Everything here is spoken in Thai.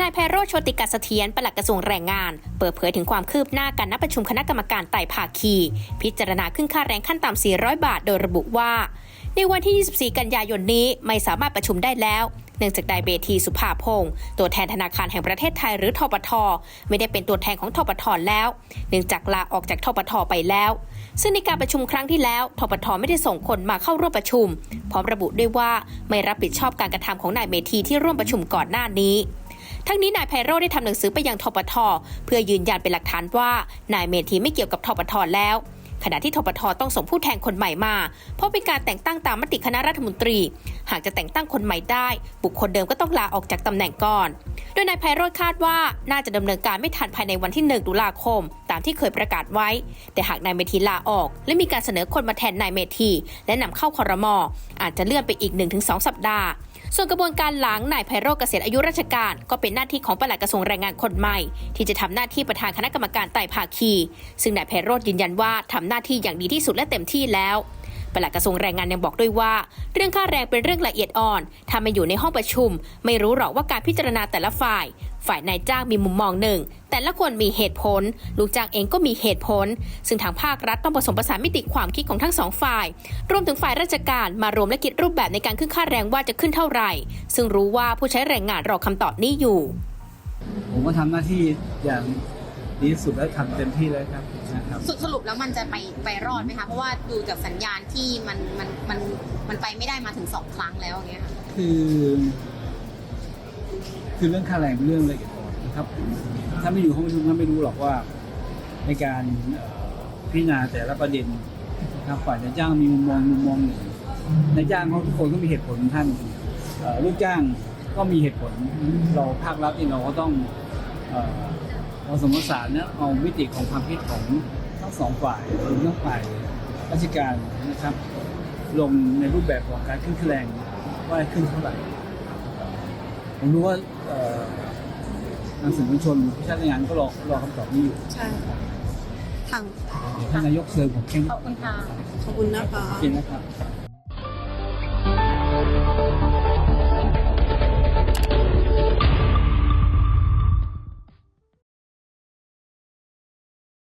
นายไพโรจน์โชติกัสเสถียรปลัดกระทรวงแรงงาน เปิดเผยถึงความคืบหน้าการนัดประชุมคณะกรรมการไต่ภาคี พิจารณาขึ้นค่าแรงขั้นต่ำ 400 บาท โดยระบุว่า ในวันที่ 24 กันยายนนี้ไม่สามารถประชุมได้แล้วเนื่องจากนายเบทีสุภาพงศ์ตัวแทนธนาคารแห่งประเทศไทยหรือทปท ไม่ได้เป็นตัวแทนของทปทแล้ว เนื่องจากลาออกจากทปทไปแล้ว ซึ่งในการประชุมครั้งที่แล้วทปทไม่ได้ส่งคนมาเข้าร่วมประชุม พร้อมระบุด้วยว่าไม่รับผิดชอบการกระทำของนายเมทีที่ร่วมประชุมก่อนหน้านี้ ทั้งนี้นายไพโรจน์ได้ทำหนังสือไปยังทปท เพื่อยืนยันเป็นหลักฐานว่านายเมธีไม่เกี่ยวกับทปทแล้ว ขณะที่ทปทต้องส่งผู้แทนคนใหม่มา เพราะเป็นการแต่งตั้งตามมติคณะรัฐมนตรี หากจะแต่งตั้งคนใหม่ได้ บุคคลเดิมก็ต้องลาออกจากตำแหน่งก่อน โดยนายไพโรจน์คาดว่าน่าจะดำเนินการไม่ทันภายในวันที่1ตุลาคม ตามที่เคยประกาศไว้ แต่หากนายเมธีลาออก และมีการเสนอคนมาแทนนายเมธีและนำเข้าคอรมออาจจะเลื่อนไปอีก1-2สัปดาห์ ส่วนกระบวนการหลังนายไพโรจน์เกษียณอายุราชการ ก็เป็นหน้าที่ของปลัดกระทรวงแรงงานคนใหม่ ที่จะทำหน้าที่ประธานคณะกรรมการไต่ภาคี ซึ่งนายไพโรจน์ยืนยันว่าทำหน้าที่อย่างดีที่สุดและเต็มที่แล้ว ปลัดกระทรวงแรงงานยังบอกด้วยว่า เรื่องค่าแรงเป็นเรื่องละเอียดอ่อนถ้าไม่อยู่ในห้องประชุม ไม่รู้หรอกว่าการพิจารณาแต่ละฝ่าย ฝ่ายนายจ้างมีมุมมองหนึ่ง แต่ละคนมีเหตุผล ลูกจ้างเองก็มีเหตุผล ซึ่งทางภาครัฐต้องผสมผสานมิติความคิดของทั้งสองฝ่าย รวมถึงฝ่ายราชการมารวมและคิดรูปแบบในการขึ้นค่าแรงว่าจะขึ้นเท่าไหร่ ซึ่งรู้ว่าผู้ใช้แรงงานรอคำตอบนี้อยู่ ผมก็ทำหน้าที่อย่าง ดีที่สุดและทำเต็มที่แล้วครับนะครับสุดสรุปแล้วมันจะไปไปรอดไหมคะ เพราะว่าดูจากสัญญาณที่มันมันมันมันไปไม่ได้มาถึงสองครั้งแล้วอย่างเงี้ยค่ะ คือ คือเรื่องค่าแรงเป็นเรื่องละเอียดอ่อนนะครับ ถ้าไม่อยู่ห้องประชุมท่านไม่รู้หรอกว่า ในการเอ่อพิจารณาแต่ละประเด็นนะครับฝ่ายนายจ้างมีมุมมองมุมมองหนึ่งนายจ้างเขาทุกคนก็มีเหตุผลของท่านเอ่อลูกจ้างก็มีเหตุผล เราภาครัฐเองเราก็ต้องเอ่อ เราสมมติสารเนี่ยเอาวิติของความคิดของทั้งสองฝ่ายรวมทั้งฝ่ายราชการนะครับ ลงในรูปแบบของการขึ้นค่าแรงว่าขึ้นเท่าไหร่ผมรู้ว่าเอ่อทางสื่อมวลชนผู้ใช้แรงงานก็รอรอคำตอบนี้อยู่ใช่ทางเดี๋ยวท่านนายกเชิญผมแค่นี้ขอบคุณค่ะขอบคุณนะคะโอเคนะครับ